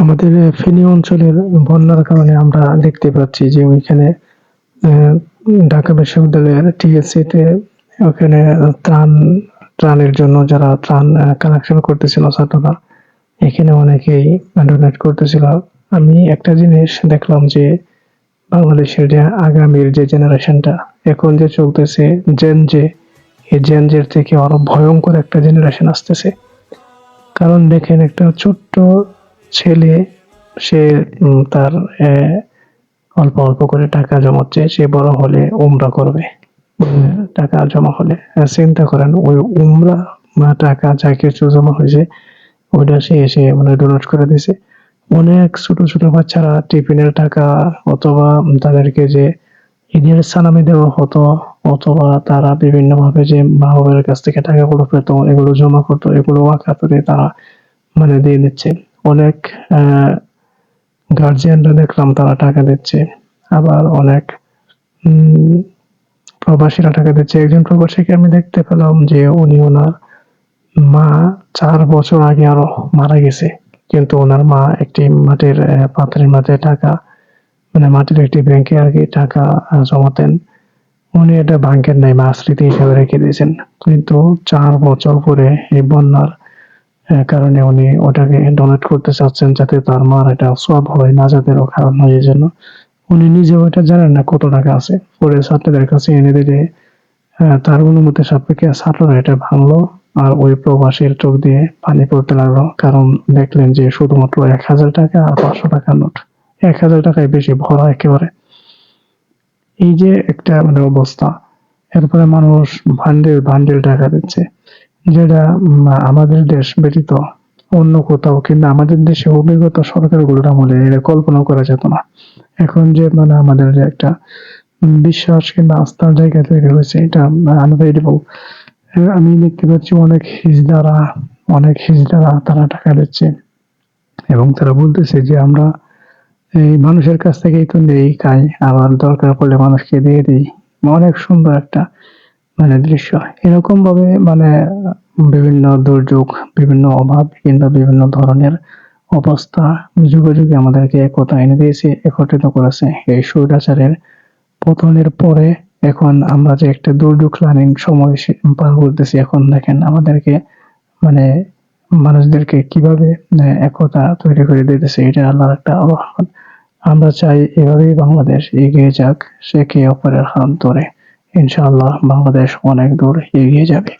আমাদের ফেনী অঞ্চলের বন্যার কারণে আমরা দেখতে পাচ্ছি যে ওইখানে ঢাকা বিশ্ববিদ্যালয়ের টিএসসিতে ওখানে ত্রাণ, ত্রাণের জন্য যারা ত্রাণ কালেকশন করতেছিল ছাত্ররা, এখানে অনেকেই ডোনেট করতেছিল। আমি একটা জিনিস দেখলাম যে বাংলাদেশের যে আগামীর যে জেনারেশনটা এখন যে চলতেছে জেন যে এই জেন জের থেকে আরও ভয়ঙ্কর একটা জেনারেশন আসতেছে। কারণ দেখেন একটা ছোট্ট ছেলে, সে তার অল্প অল্প করে টাকা জমাচ্ছে, সে বড় হলে উমরা করবে। টাকা জমা হলে চিন্তা করেন, ওই উমরা টাকা যা কিছু জমা হয়েছে, ওইটা সে এসে মানে ডোনেট করে দিছে। অনেক ছোট ছোট বাচ্চারা টিফিনের টাকা অথবা তাদেরকে যে ঈদের সালামি দেওয়া হতো, অথবা তারা বিভিন্ন ভাবে যে মা বাবার কাছ থেকে টাকাগুলো পেত, এগুলো জমা করতো, এগুলো আকাতরে তারা মানে দিয়ে দিচ্ছে। অনেক গার্জিয়ানরা দেখলাম তারা টাকা দিচ্ছে। আবার অনেক প্রবাসীরা টাকা দিচ্ছে। একজন প্রবাসীকে আমি দেখতে পেলাম যে উনি ওনার মা চার বছর আগে আরও মারা গেছে। কিন্তু ওনার মা একটি মাটির আহ, পাত্রের মাঝে টাকা মানে মাটির একটি ব্যাংকে আর কি টাকা জমাতেন। উনি এটা ব্যাংকের নাই মা স্মৃতি হিসাবে রেখে দিয়েছেন। কিন্তু চার বছর পরে এই বন্যার কারণে উনি ওটাকে ডোনেট করতে চাচ্ছেন যাতে তার মার এটা সব হয়, না যাতে কারণ হয় এই জন্য উনি নিজেও এটা জানেন না কত টাকা আছে। পরে ছাত্রদের কাছে এনে দিলে তার অনুমতি সাপেক্ষে ছাত্ররা এটা ভাঙলো আর ওই প্রবাসীর চোখ দিয়ে পানি পড়তে লাগল। কারণ দেখলেন যে শুধুমাত্র এক হাজার টাকা আর পাঁচশো টাকার নোট। এক হাজার টাকায় বেশি ভরা একেবারে। এই যে একটা মানে অবস্থা। এরপরে মানুষ ভান্ডেল ভান্ডেল টাকা দিচ্ছে। যেটা আমাদের দেশ ব্যতীত অন্য কোথাও, কিন্তু আমাদের দেশে অভিজ্ঞত সরকারগুলোর আমলে এটা কল্পনা করা যেত না। এখন যে মানে আমাদের যে একটা বিশ্বাস কিংবা আস্থার জায়গা তৈরি হয়েছে, এটা আনভেরিয়েবল আমি দেখতে পাচ্ছি অনেক হিজদারা অনেক হিজদারা তারা টাকা দিচ্ছে এবং তারা বলতেছে যে আমরা এই মানুষের কাছ থেকেই তো নেই খাই আবার দরকার পড়লে মানুষকে দিয়ে দিই। অনেক সুন্দর একটা মানে দৃশ্য। এরকম ভাবে মানে বিভিন্ন দুর্যোগ, বিভিন্ন অভাব কিংবা বিভিন্ন ধরনের অবস্থা যুগে যুগে আমাদেরকে একতা এনে দিয়েছে, একত্রিত করেছে। এই স্বৈরাচারের পতনের পরে এখন আমরা যে একটা দুর্যোগ দুর্যোগকালীন সময় পার করতেছি, এখন দেখেন আমাদেরকে মানে মানুষদেরকে কীভাবে একতা তৈরি করে দিতেছে, এটা আল্লাহর একটা রহমত আমরা চাই এভাবেই বাংলাদেশ এগিয়ে যাক, সে কে অপরের হাত ধরে। ইনশাআল্লাহ বাংলাদেশ অনেক দূর এগিয়ে যাবে।